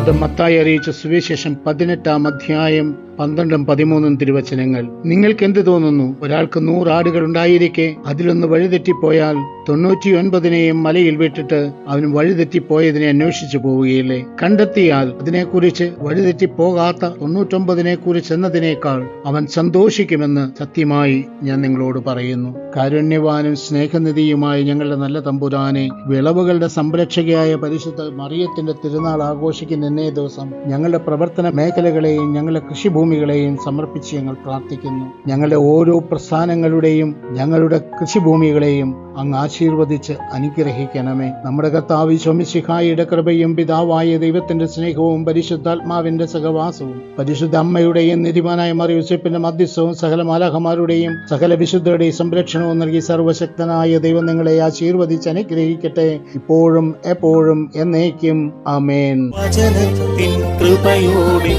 വിശുദ്ധ മത്തായി അറിയിച്ച സുവിശേഷം പതിനെട്ടാം അധ്യായം പന്ത്രണ്ടും പതിമൂന്നും തിരുവചനങ്ങൾ. നിങ്ങൾക്ക് എന്ത് തോന്നുന്നു? ഒരാൾക്ക് നൂറ് ആടുകൾ ഉണ്ടായിരിക്കെ അതിലൊന്ന് വഴിതെറ്റിപ്പോയാൽ തൊണ്ണൂറ്റിയൊൻപതിനെയും മലയിൽ വിട്ടിട്ട് അവൻ വഴിതെറ്റിപ്പോയതിനെ അന്വേഷിച്ചു പോവുകയില്ലേ? കണ്ടെത്തിയാൽ അതിനെക്കുറിച്ച് വഴിതെറ്റിപ്പോകാത്ത തൊണ്ണൂറ്റൊമ്പതിനെ കുറിച്ച് എന്നതിനേക്കാൾ അവൻ സന്തോഷിക്കുമെന്ന് സത്യമായി ഞാൻ നിങ്ങളോട് പറയുന്നു. കാരുണ്യവാനും സ്നേഹനിധിയുമായ ഞങ്ങളുടെ നല്ല തമ്പുരാനെ വിളവുകളുടെ സംരക്ഷകയായ പരിശുദ്ധ മറിയത്തിന്റെ തിരുനാൾ ആഘോഷിക്കുന്ന എന്നേ ദിവസം ഞങ്ങളുടെ പ്രവർത്തന മേഖലകളെയും ഞങ്ങളുടെ കൃഷിഭൂമികളെയും സമർപ്പിച്ച് ഞങ്ങൾ പ്രാർത്ഥിക്കുന്നു. ഞങ്ങളുടെ ഓരോ പ്രസ്ഥാനങ്ങളുടെയും ഞങ്ങളുടെ കൃഷിഭൂമികളെയും അങ്ങ് ആശീർവദിച്ച് അനുഗ്രഹിക്കണമേ. നമ്മുടെ കർത്താവ് ശോമിശിഖായിയുടെ കൃപയും പിതാവായ ദൈവത്തിന്റെ സ്നേഹവും പരിശുദ്ധാത്മാവിന്റെ സഹവാസവും പരിശുദ്ധ അമ്മയുടെയും നിധിമാനായ മറിയൂസപ്പിന്റെ മധ്യസ്ഥവും സകല മാലാഹമാരുടെയും സകല വിശുദ്ധരുടെയും സംരക്ഷണവും നൽകി സർവശക്തനായ ദൈവം നിങ്ങളെ ആശീർവദിച്ച് അനുഗ്രഹിക്കട്ടെ. ഇപ്പോഴും എപ്പോഴും എന്നേക്കും. ആമേൻ. വചനത്തിൻ കൃപയോടെ